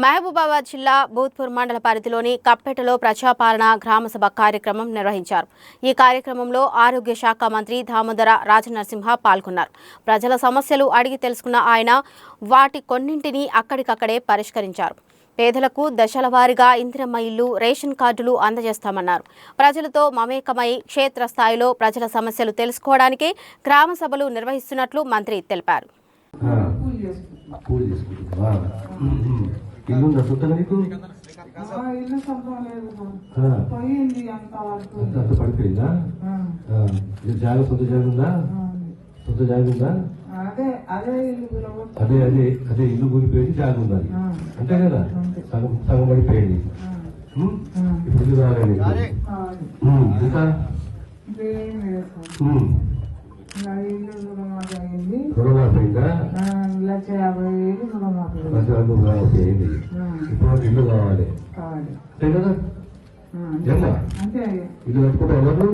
మహబూబాబాద్ జిల్లా భూత్పూర్ మండల పరిధిలోని కప్పెటలో ప్రజాపాలన గ్రామసభ కార్యక్రమం నిర్వహించారు. ఈ కార్యక్రమంలో ఆరోగ్య శాఖ మంత్రి దామోదర రాజనరసింహ పాల్గొన్నారు. ప్రజల సమస్యలు అడిగి తెలుసుకున్న ఆయన వాటి కొన్నింటిని అక్కడికక్కడే పరిష్కరించారు. పేదలకు దశల వారీగా ఇందిరమ్మ ఇల్లు రేషన్ కార్డులు అందజేస్తామన్నారు. ప్రజలతో మమేకమై క్షేత్రస్థాయిలో ప్రజల సమస్యలు తెలుసుకోవడానికే గ్రామ సభలు నిర్వహిస్తున్నట్లు మంత్రి తెలిపారు. ఇల్లు ఉందా నీకు? ఇల్లు సొంతం లేదు ఆ, పోయింది అంత పడిపోయిందా? జాగ సొంత జాగ ఉందా. సొంత జాగ ఉందా? అదే అదే అదే అదే అదే ఇల్లు కూలిపోయింది జాగ ఆ. అంతే కదా. సగం సగం పడిపోయింది. ఇప్పుడు. ఉమ్, ఇంకా? ఆ, లక్ష యాభై వేలు రుణమాఫీ అయింది ఆ, ఇప్పుడు ఇల్లు కావాలి. అంతే కదా? ఇల్లు కట్టుకుంటే ఎవరు?